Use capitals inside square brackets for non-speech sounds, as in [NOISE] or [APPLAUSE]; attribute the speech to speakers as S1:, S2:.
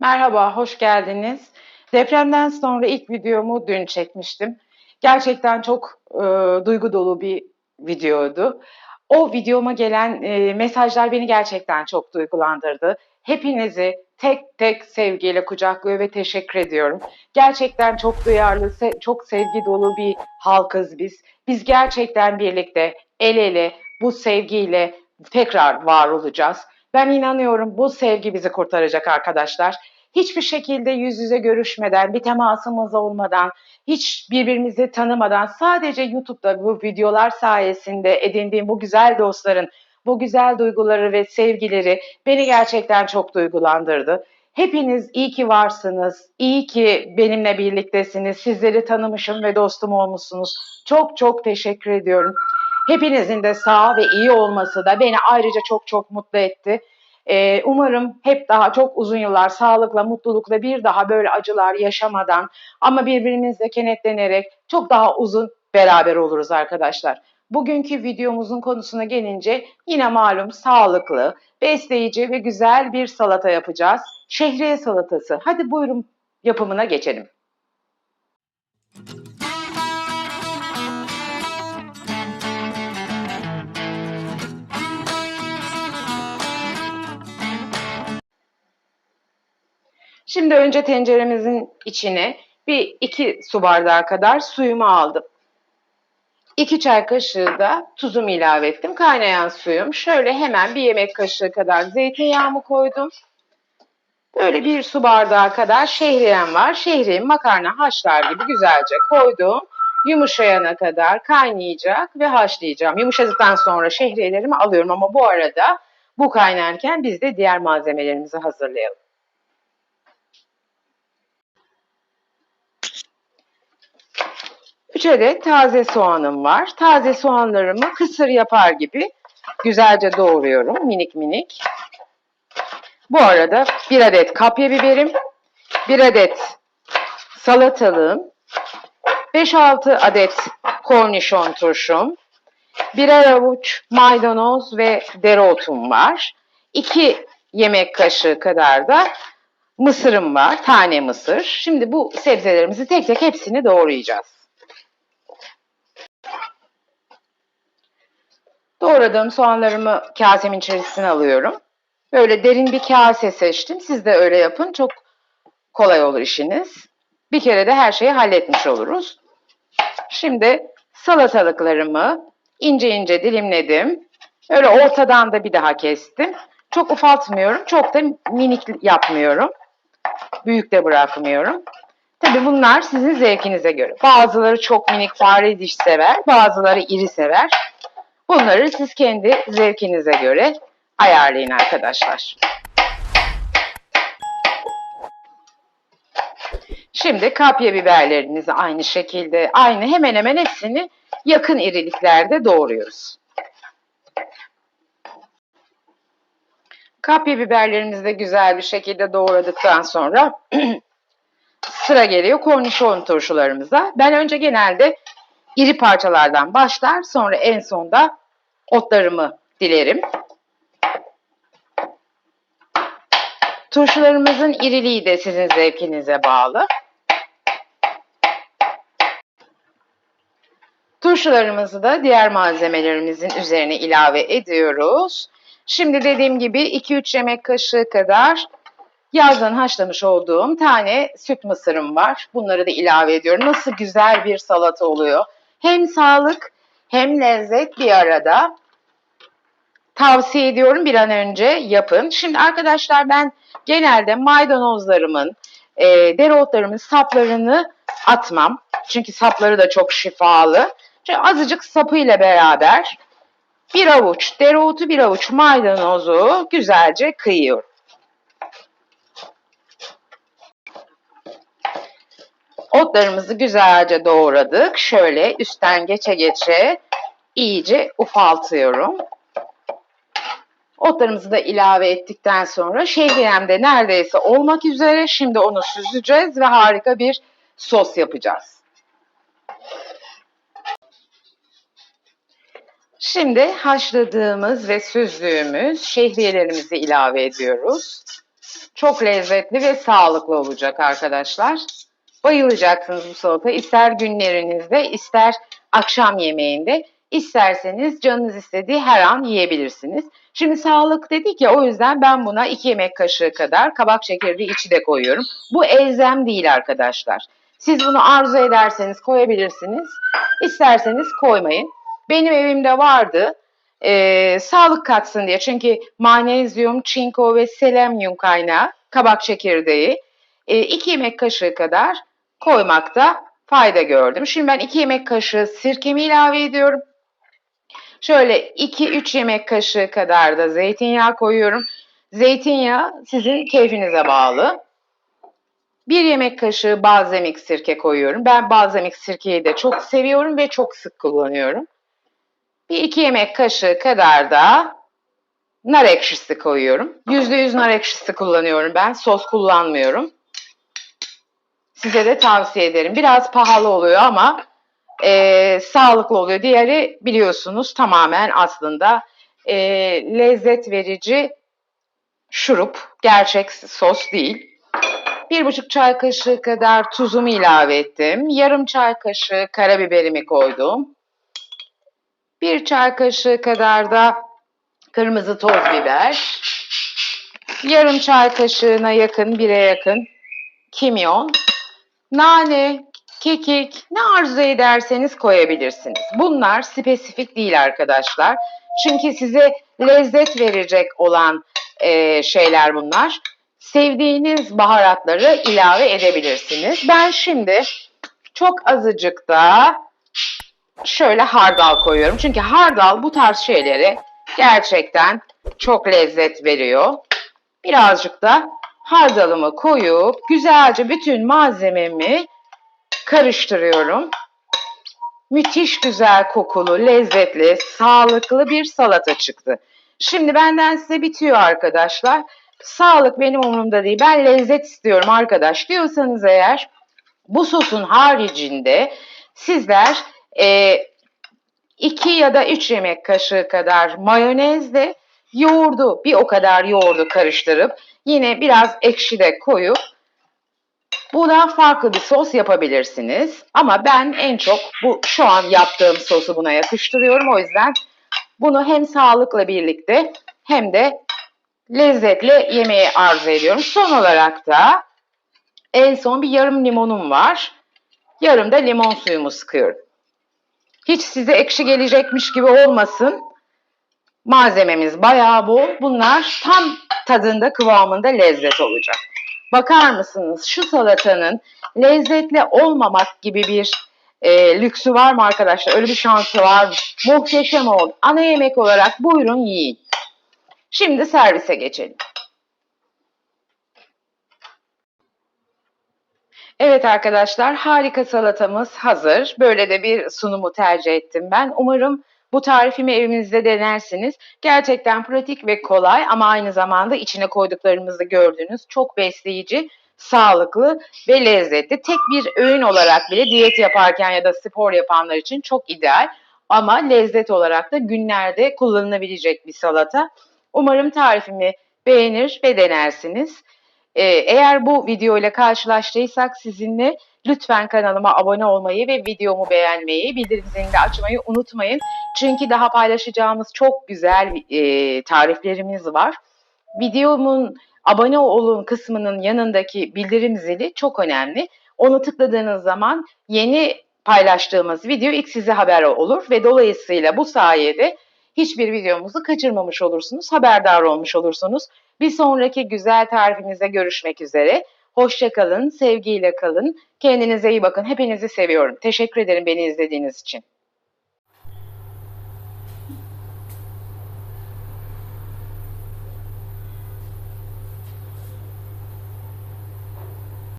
S1: Merhaba, hoş geldiniz. Depremden sonra ilk videomu dün çekmiştim. Gerçekten çok e, duygu dolu bir videoydu. O videoma gelen e, mesajlar beni gerçekten çok duygulandırdı. Hepinizi tek tek sevgiyle kucaklıyor ve teşekkür ediyorum. Gerçekten çok duyarlı, se- çok sevgi dolu bir halkız biz. Biz gerçekten birlikte, el ele, bu sevgiyle tekrar var olacağız. Ben inanıyorum bu sevgi bizi kurtaracak arkadaşlar. Hiçbir şekilde yüz yüze görüşmeden, bir temasımız olmadan, hiç birbirimizi tanımadan sadece YouTube'da bu videolar sayesinde edindiğim bu güzel dostların bu güzel duyguları ve sevgileri beni gerçekten çok duygulandırdı. Hepiniz iyi ki varsınız, iyi ki benimle birliktesiniz, sizleri tanımışım ve dostum olmuşsunuz. Çok çok teşekkür ediyorum. Hepinizin de sağ ve iyi olması da beni ayrıca çok çok mutlu etti. Ee, umarım hep daha çok uzun yıllar sağlıkla, mutlulukla bir daha böyle acılar yaşamadan ama birbirimizle kenetlenerek çok daha uzun beraber oluruz arkadaşlar. Bugünkü videomuzun konusuna gelince yine malum sağlıklı, besleyici ve güzel bir salata yapacağız. Şehriye salatası. Hadi buyurun yapımına geçelim. Şimdi önce tenceremizin içine bir iki su bardağı kadar suyumu aldım. 2 çay kaşığı da tuzumu ilave ettim. Kaynayan suyum. Şöyle hemen bir yemek kaşığı kadar zeytinyağımı koydum. Böyle bir su bardağı kadar şehriyem var. Şehriyemi makarna haşlar gibi güzelce koydum. Yumuşayana kadar kaynayacak ve haşlayacağım. Yumuşadıktan sonra şehriyelerimi alıyorum ama bu arada bu kaynarken biz de diğer malzemelerimizi hazırlayalım. 3 adet taze soğanım var. Taze soğanlarımı kısır yapar gibi güzelce doğruyorum minik minik. Bu arada bir adet kapya biberim, bir adet salatalığım, 5-6 adet kornişon turşum, birer avuç maydanoz ve dereotum var. 2 yemek kaşığı kadar da mısırım var, tane mısır. Şimdi bu sebzelerimizi tek tek hepsini doğrayacağız. Doğradığım soğanlarımı kasemin içerisine alıyorum. Böyle derin bir kase seçtim. Siz de öyle yapın. Çok kolay olur işiniz. Bir kere de her şeyi halletmiş oluruz. Şimdi salatalıklarımı ince ince dilimledim. Öyle ortadan da bir daha kestim. Çok ufaltmıyorum. Çok da minik yapmıyorum. Büyük de bırakmıyorum. Tabi bunlar sizin zevkinize göre. Bazıları çok minik fare diş sever. Bazıları iri sever. Bunları siz kendi zevkinize göre ayarlayın arkadaşlar. Şimdi kapya biberlerinizi aynı şekilde, aynı hemen hemen hepsini yakın iriliklerde doğruyoruz. Kapya biberlerimizi de güzel bir şekilde doğradıktan sonra [CLEARS THROAT] sıra geliyor kornişon turşularımıza. Ben önce genelde iri parçalardan başlar sonra en sonda otlarımı dilerim. Turşularımızın iriliği de sizin zevkinize bağlı. Turşularımızı da diğer malzemelerimizin üzerine ilave ediyoruz. Şimdi dediğim gibi 2-3 yemek kaşığı kadar yazdan haşlamış olduğum tane süt mısırım var. Bunları da ilave ediyorum. Nasıl güzel bir salata oluyor. Hem sağlık hem lezzet bir arada. Tavsiye ediyorum bir an önce yapın. Şimdi arkadaşlar ben genelde maydanozlarımın, e, dereotlarımın saplarını atmam. Çünkü sapları da çok şifalı. Şöyle azıcık sapıyla beraber bir avuç dereotu, bir avuç maydanozu güzelce kıyıyorum. Otlarımızı güzelce doğradık. Şöyle üstten geçe geçe iyice ufaltıyorum. Otlarımızı da ilave ettikten sonra şehriyem de neredeyse olmak üzere. Şimdi onu süzeceğiz ve harika bir sos yapacağız. Şimdi haşladığımız ve süzdüğümüz şehriyelerimizi ilave ediyoruz. Çok lezzetli ve sağlıklı olacak arkadaşlar. Bayılacaksınız bu salata. İster günlerinizde, ister akşam yemeğinde, isterseniz canınız istediği her an yiyebilirsiniz. Şimdi sağlık dedik ya o yüzden ben buna 2 yemek kaşığı kadar kabak çekirdeği içi de koyuyorum. Bu elzem değil arkadaşlar. Siz bunu arzu ederseniz koyabilirsiniz. İsterseniz koymayın. Benim evimde vardı. Ee, sağlık katsın diye. Çünkü manezyum, çinko ve selenyum kaynağı kabak çekirdeği. 2 yemek kaşığı kadar koymakta fayda gördüm. Şimdi ben 2 yemek kaşığı sirkemi ilave ediyorum. Şöyle 2-3 yemek kaşığı kadar da zeytinyağı koyuyorum. Zeytinyağı sizin keyfinize bağlı. 1 yemek kaşığı balzamik sirke koyuyorum. Ben balzamik sirkeyi de çok seviyorum ve çok sık kullanıyorum. Bir iki yemek kaşığı kadar da nar ekşisi koyuyorum. %100 nar ekşisi kullanıyorum ben. Sos kullanmıyorum. Size de tavsiye ederim. Biraz pahalı oluyor ama e, sağlıklı oluyor. Diğeri biliyorsunuz tamamen aslında e, lezzet verici şurup. Gerçek sos değil. Bir buçuk çay kaşığı kadar tuzumu ilave ettim. Yarım çay kaşığı karabiberimi koydum. Bir çay kaşığı kadar da kırmızı toz biber. Yarım çay kaşığına yakın, bire yakın kimyon. Nane, kekik ne arzu ederseniz koyabilirsiniz. Bunlar spesifik değil arkadaşlar. Çünkü size lezzet verecek olan e, şeyler bunlar. Sevdiğiniz baharatları ilave edebilirsiniz. Ben şimdi çok azıcık da şöyle hardal koyuyorum. Çünkü hardal bu tarz şeylere gerçekten çok lezzet veriyor. Birazcık da hardalımı koyup güzelce bütün malzememi karıştırıyorum. Müthiş güzel kokulu, lezzetli, sağlıklı bir salata çıktı. Şimdi benden size bitiyor arkadaşlar. Sağlık benim umurumda değil. Ben lezzet istiyorum arkadaş diyorsanız eğer bu sosun haricinde sizler e, 2 ya da 3 yemek kaşığı kadar mayonezle yoğurdu bir o kadar yoğurdu karıştırıp yine biraz ekşi de koyup buna farklı bir sos yapabilirsiniz. Ama ben en çok bu şu an yaptığım sosu buna yakıştırıyorum. O yüzden bunu hem sağlıkla birlikte hem de lezzetle yemeği arzu ediyorum. Son olarak da en son bir yarım limonum var. Yarım da limon suyumu sıkıyorum. Hiç size ekşi gelecekmiş gibi olmasın. Malzememiz bayağı bol. Bunlar tam tadında kıvamında lezzet olacak. Bakar mısınız şu salatanın lezzetli olmamak gibi bir e, lüksü var mı arkadaşlar? Öyle bir şansı var mı? Muhteşem oldu. Ana yemek olarak buyurun yiyin. Şimdi servise geçelim. Evet arkadaşlar harika salatamız hazır. Böyle de bir sunumu tercih ettim ben. Umarım bu tarifimi evinizde denersiniz. Gerçekten pratik ve kolay ama aynı zamanda içine koyduklarımızı gördüğünüz çok besleyici, sağlıklı ve lezzetli. Tek bir öğün olarak bile diyet yaparken ya da spor yapanlar için çok ideal. Ama lezzet olarak da günlerde kullanılabilecek bir salata. Umarım tarifimi beğenir ve denersiniz. Ee, eğer bu video ile karşılaştıysak sizinle lütfen kanalıma abone olmayı ve videomu beğenmeyi, bildirim zilini de açmayı unutmayın. Çünkü daha paylaşacağımız çok güzel e, tariflerimiz var. Videomun abone olun kısmının yanındaki bildirim zili çok önemli. Onu tıkladığınız zaman yeni paylaştığımız video ilk size haber olur ve dolayısıyla bu sayede hiçbir videomuzu kaçırmamış olursunuz, haberdar olmuş olursunuz. Bir sonraki güzel tarifimizde görüşmek üzere. Hoşçakalın, sevgiyle kalın. Kendinize iyi bakın. Hepinizi seviyorum. Teşekkür ederim beni izlediğiniz için.